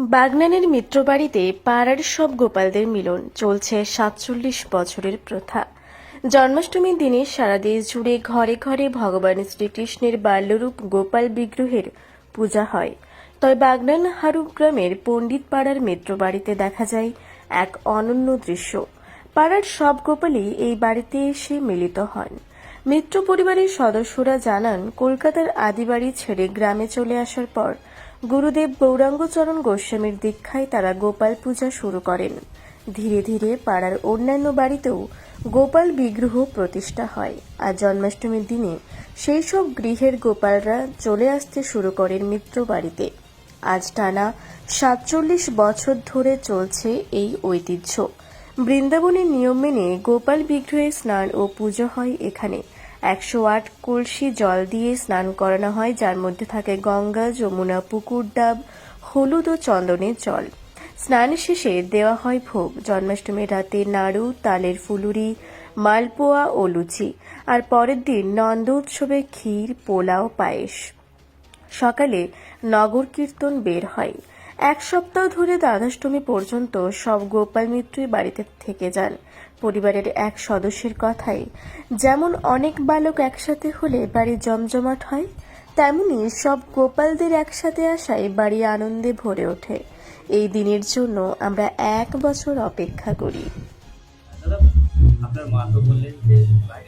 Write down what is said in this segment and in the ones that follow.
বাগনানের মিত্রবাড়িতে পাড়ার সব গোপালদের মিলন চলছে সাতচল্লিশ বছরের প্রথা। জন্মাষ্টমীর দিনে সারা দেশ জুড়ে ঘরে ঘরে ভগবান শ্রীকৃষ্ণের বাল্যরূপ গোপাল বিগ্রহের পূজা হয়। তবে বাগনান হারুপ গ্রামের পণ্ডিত পাড়ার মিত্রবাড়িতে দেখা যায় এক অনন্য দৃশ্য। পাড়ার সব গোপালই এই বাড়িতে এসে মিলিত হন। মিত্র পরিবারের সদস্যরা জানান, কলকাতার আদিবাড়ি ছেড়ে গ্রামে চলে আসার পর গুরুদেব গৌরাঙ্গচরণ গোস্বামীর দীক্ষায় তারা গোপাল পূজা শুরু করেন। ধীরে ধীরে পাড়ার অন্যান্য বাড়িতেও গোপাল বিগ্রহ প্রতিষ্ঠা হয় আর জন্মাষ্টমীর দিনে সেই সব গৃহের গোপালরা চলে আসতে শুরু করেন মিত্র বাড়িতে। আজ টানা সাতচল্লিশ বছর ধরে চলছে এই ঐতিহ্য। বৃন্দাবনের নিয়ম মেনে গোপাল বিগ্রহে স্নান ও পুজো হয় এখানে। একশো আট কলসি জল দিয়ে স্নান করানো হয়, যার মধ্যে থাকে গঙ্গা, যমুনা, পুকুর ডাব, হলুদ ও চন্দনের জল। স্নান শেষে দেওয়া হয় ভোগ, জন্মাষ্টমীর রাতে নাড়ু, তালের ফুলুরি, মালপোয়া ও লুচি, আর পরের দিন নন্দ উৎসবে ক্ষীর, পোলাও, পায়েস। সকালে নগর কীর্তন বের হয়। এক সপ্তাহ ধরে দ্বাদষ্টমী পর্যন্ত সব গোপাল মিত্রই বাড়িতে থেকে যান। পরিবারের এক সদস্যের কথাই, যেমন অনেক বালক একসাথে হলে বাড়ি জমজমাট হয়, তেমনি সব গোপালদের একসাথে আসায় বাড়ি আনন্দে ভরে ওঠে। এই দিনের জন্য আমরা এক বছর অপেক্ষা করি। আপনার মা তো বললেন যে প্রায়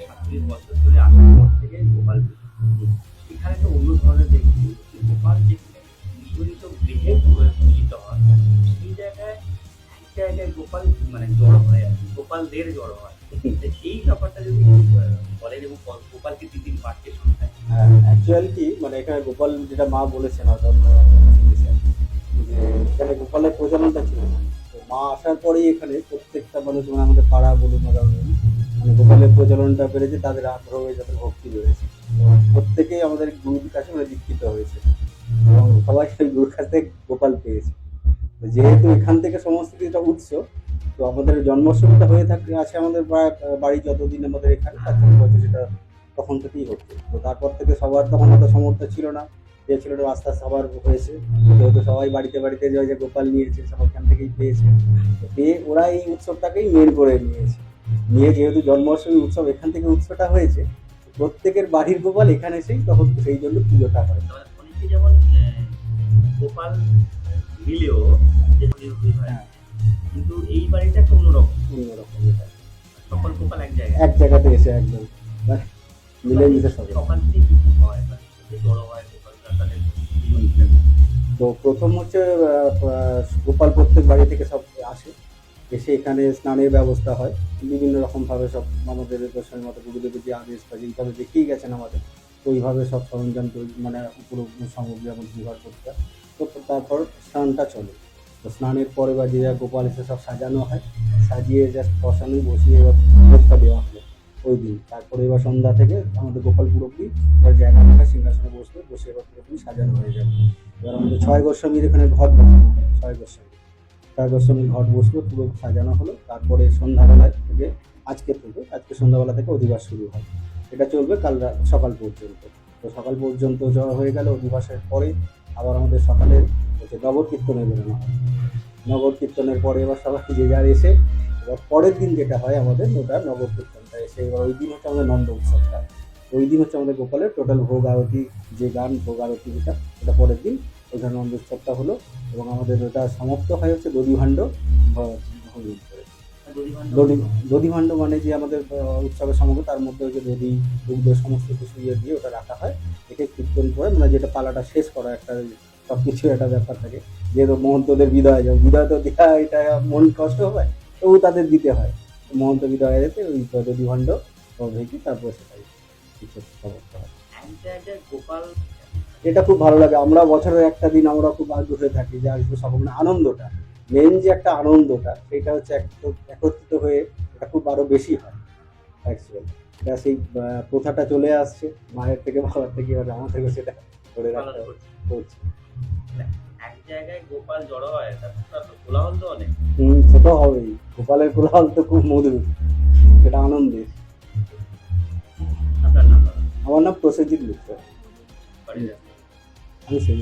বছর ধরে আসার পর থেকে গোপাল এখানে তো অন্য ধরনের দেখি যে গোপাল নিয়মিত গৃহে পূজিত হয়। সেই জায়গায় এক জায়গায় গোপাল মানে জড়ো হয় আর গোপালদের জড়ো হয়। সেই ব্যাপারটা যদি বলেন এবং গোপালকে দিদির পাঠকে শোনায়? অ্যাকচুয়ালি কি মানে এখানে গোপাল যেটা মা বলেছেন এখানে গোপালের প্রচলনটা ছিল মা আসার পরেই এখানে প্রত্যেকটা মানুষ মানে আমাদের পাড়া বলুন মানে গোপালের প্রচলনটা বেড়েছে তাদের আগ্রহ হয়ে যাতে ভক্তি বেড়েছে প্রত্যেকেই আমাদের গুরুর কাছে মানে দীক্ষিত হয়েছে। এবং সবাই সেই গুরুর কাছ থেকে গোপাল পেয়েছে। যেহেতু এখান থেকে সমস্ত কিছুটা উৎস, তো আমাদের জন্মাষ্টমীটা হয়ে থাকে আছে আমাদের বাড়ি যতদিন আমাদের এখানে, তার থেকে বছর সেটা তখন থেকেই হচ্ছে। তো তারপর থেকে সবার তখন অত সমর্থ ছিল না। যে ছিল আস্তে আস্তে সবার হয়েছে। যেহেতু সবাই বাড়িতে বাড়িতে যে যে গোপাল নিয়েছে সব ওখান থেকেই পেয়েছে। তো পেয়ে ওরা এই উৎসবটাকেই মেন করে নিয়েছে। নিয়ে যেহেতু জন্মাষ্টমী উৎসব এখান থেকে উৎসবটা হয়েছে, প্রত্যেকের বাড়ির গোপাল এখানে এসেই তখন সেই জন্য পুজোটা হয়। তবে যেমন গোপাল মিলেও হয়। কিন্তু এই বাড়িটা একটু অন্যরকম অন্যরকম। সকল গোপাল এক জায়গায় এক জায়গাতে এসে একদম মিলে মিশে সবাই সকাল থেকে হয় হয় তো প্রথম হচ্ছে গোপাল প্রত্যেক বাড়ি থেকে সব আসে এসে এখানে স্নানের ব্যবস্থা হয় বিভিন্ন রকমভাবে সব আমাদের গোস্বামী মতো গুরুদেবের যে আদেশ বা যেইভাবে দেখিয়ে গেছেন আমাদের তো ওইভাবে সব সরঞ্জাম তৈরি মানে পুরো সামগ্রী আমাদের জোগাড় করতে হয়। তো তারপর স্নানটা চলে। তো স্নানের পরে বা যে গোপাল এসে সব সাজানো হয় সাজিয়ে জাস্ট বসানো বসিয়ে এবার ভোগটা দেওয়া হলো ওই দিন। তারপরে এবার সন্ধ্যা থেকে আমাদের গোপাল পুরোপুরি এবার জায়গা মাথা সিংহাসনে বসবে বসে এবার পুরোপুরি সাজানো হয়ে যাবে। এবার আমাদের ছয় গোস্বামীর এখানে ঘট বসানো হয়, ছয় গোস্বামী। ছয় গোস্বামীর ঘট বসল পুরো সাজানো হলো। তারপরে সন্ধ্যাবেলায় থেকে আজকে থেকে আজকে সন্ধ্যাবেলা থেকে অধিবাস শুরু হয়। এটা চলবে কাল সকাল পর্যন্ত। তো সকাল পর্যন্ত যাওয়া হয়ে গেল, অধিবাসের পরে আবার আমাদের সকালে হচ্ছে নগর কীর্তনে বেরোনো হয়। নগর কীর্তনের পরে এবার সবাই যে যার এসে, এবার পরের দিন যেটা হয় আমাদের, ওটা নগর কীর্তনটা এসে, এবার ওই দিন হচ্ছে আমাদের নন্দ উৎসবটা। ওই দিন হচ্ছে আমাদের গোপালের টোটাল ভোগ আরতি, যে গান, ভোগ আরতি যেটা ওটা পরের দিন ওইখানে নন্দ উৎসবটা হলো। এবং আমাদের ওটা সমাপ্ত হয় হচ্ছে দধিভাণ্ড ভ- ভঙ্গি করে দধি দধিভাণ্ড মানে যে আমাদের উৎসবের সমগ্র, তার মধ্যে যে দধি, দুগ্ধ, সমস্ত কিছু ইয়ে দিয়ে ওটা রাখা হয়। একে কীর্তন করে মানে যেটা পালাটা শেষ করা একটা সব কিছু একটা ব্যাপার থাকে। যেহেতু মহন্তদের বিদায়, যাও, বিদায় তো দেওয়া এটা মন কষ্ট হবে তবু তাদের দিতে হয়। মহন্ত বিদায় যেতে ওই দধিভাণ্ড ভেঙে তারপর সেটাই কিছু সমাপ্ত হয়। এটা খুব ভালো লাগে। আমরা বছরের একটা দিন আমরা খুব আগ্রহ হয়ে থাকি যে আসবে সব মানে আনন্দটা। মেন যে একটা আনন্দটা সেটা হচ্ছে এক- একত্রিত হয়ে এটা খুব আরও বেশি হয় অ্যাকচুয়ালি এটা সেই প্রথাটা চলে আসছে মায়ের থেকে বাবার থেকে এবার আমার থেকে সেটা ধরে রাখতে করছে। করছে। এক জায়গায় গোপাল জড়ো হয় কোলাহল তো অনেক। হম সেটা হবেই। গোপালের কোলাহল তো খুব মধুর সেটা আনন্দের। আমার নাম প্রসেনজিৎ মিত্র আমি সেই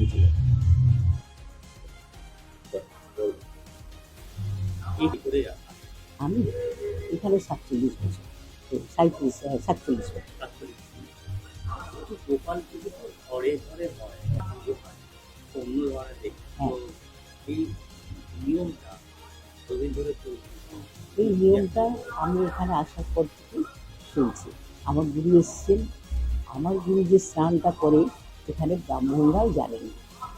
কি করে আমি এখানে সাতচল্লিশ বছর। সাঁত্রিশ সাতচল্লিশ বছর। গোপাল পুজো ঘরে ঘরে হয় অন্য ধরনের দেখি হ্যাঁ। এই নিয়মটা কতদিন ধরে চলছে? এই নিয়মটা আমি এখানে আসার পর থেকে শুনছি। আমার গুরু এসছেন। আমার গুরু যে স্নানটা করে এখানে ব্রাহ্মণরাও জানেন না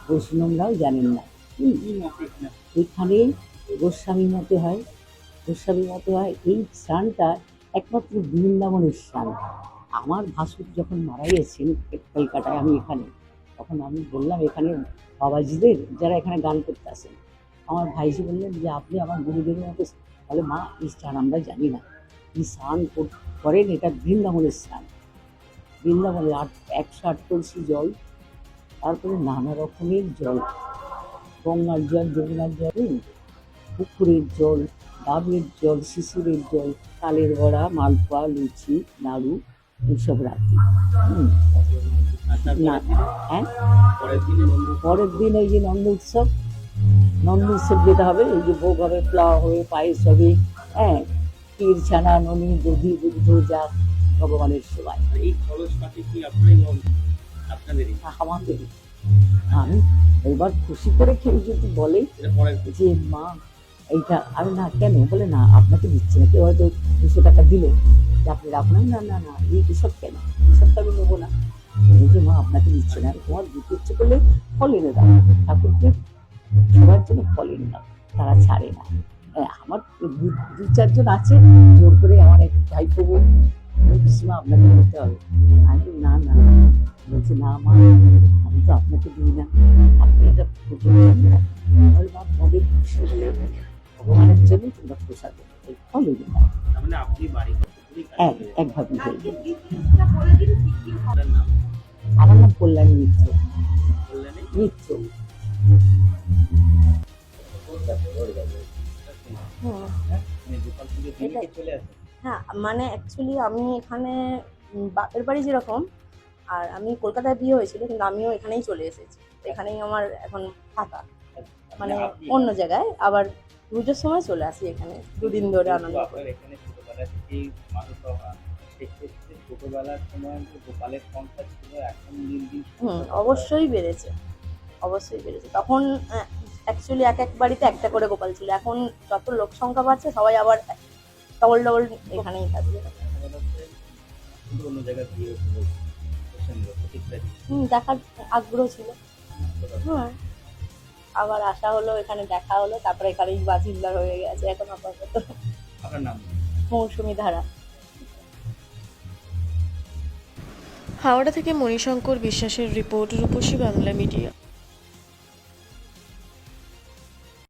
বৈষ্ণবরাও জানেন না। এখানে গোস্বামী মতে হয় গোস্বামী মতে হয় এই স্নানটা একমাত্র বৃন্দাবনের স্নান। আমার ভাসুর যখন মারা গেছেন কলকাতায় আমি এখানে, তখন আমি বললাম এখানে বাবাজিদের যারা এখানে গান করতে আসেন। আমার ভাইজি বললেন যে, আপনি আমার গুরুদেবের মতো বলে, মা, এই স্নান আমরা জানি না। এই স্নান করেন, এটা বৃন্দাবনের স্নান। বৃন্দাবনের আট, একশো আট কলসি জল, তারপরে নানা রকমের জল। গঙ্গার জল, যমুনার জল পুকুরের জল ডাবের জল শিশুরের জল তালের বড়া মালপোয়া লুচি নাড়ু এইসব রাখি। হুম, না হ্যাঁ? পরের দিনে ওই যে নন্দ উৎসব নন্দ উৎসব যেতে হবে ওই যে ভোগ হবে প্লাও হবে পায়েস হবে হ্যাঁ? ক্ষীর ছানা ননি দধি দুগ্ধ যা ভগবানের সেবায়। এই খরচ পাতি কি আপনাদেরই। আমাদের আমি এবার খুশি করে কেউ যদি বলে। যে মা এইটা আমি না, কেন? বলে না, আপনাকে দিচ্ছে না। কেউ হয়তো দুশো টাকা দিল। যে আপনি রাখুন না না না, এই এসব কেন? এসব তো আমি নেব না। যে, মা, আপনাকে দিচ্ছে না। তোমার দিতে ইচ্ছে করলে ফল এনে দাও। ঠাকুরকে সবার জন্য ফল এনে দাও। তারা ছাড়ে না। আমার দু- চারজন আছে। জোর করে আমার এক ভাইপো বোন পিসিমা, আপনাকে দিতে হবে। আমি না না। বলছে, না, মা, আমি তো আপনাকে দিই না। আপনি এটা মা তোমাদের খুশি হলে ভগবানের জন্য তোমরা প্রসাদ দেবে। এই মানে এক? একভাবেই হয়ে। আমার নাম কল্যাণী মিত্র। মিত্র। চলে আসে। হ্যাঁ মানে অ্যাকচুয়ালি আমি এখানে বাপের বাড়ি যেরকম আর আমি কলকাতায় বিয়ে হয়েছিল কিন্তু আমিও এখানেই চলে এসেছি। এখানেই আমার এখন থাকা মানে অন্য জায়গায় আবার পুজোর সময় চলে আসি এখানে দুদিন ধরে আনন্দ কিন্তু করি আপনার এখানে ছোটবেলা থেকেই মানুষ হওয়া সেক্ষেত্রে ছোটবেলার সময় যে গোপালের সংখ্যা ছিল এখন দিন দিন হুম অবশ্যই বেড়েছে অবশ্যই বেড়েছে। তখন অ্যাকচুয়ালি এক এক বাড়িতে একটা করে গোপাল ছিল এখন যত লোক সংখ্যা বাড়ছে সবাই আবার ডবল ডবল এখানেই থাকবে। অন্য জায়গায় হুম দেখার আগ্রহ ছিল। হ্যাঁ। আবার আসা হলো এখানে দেখা হলো তারপরে এখানেই বাজিল্লার হয়ে গেছে এখন আপাতত। আপনার নাম? মৌসুমি ধারা। হাওড়া থেকে মণিশঙ্কর বিশ্বাসের রিপোর্ট রূপসী বাংলা মিডিয়া।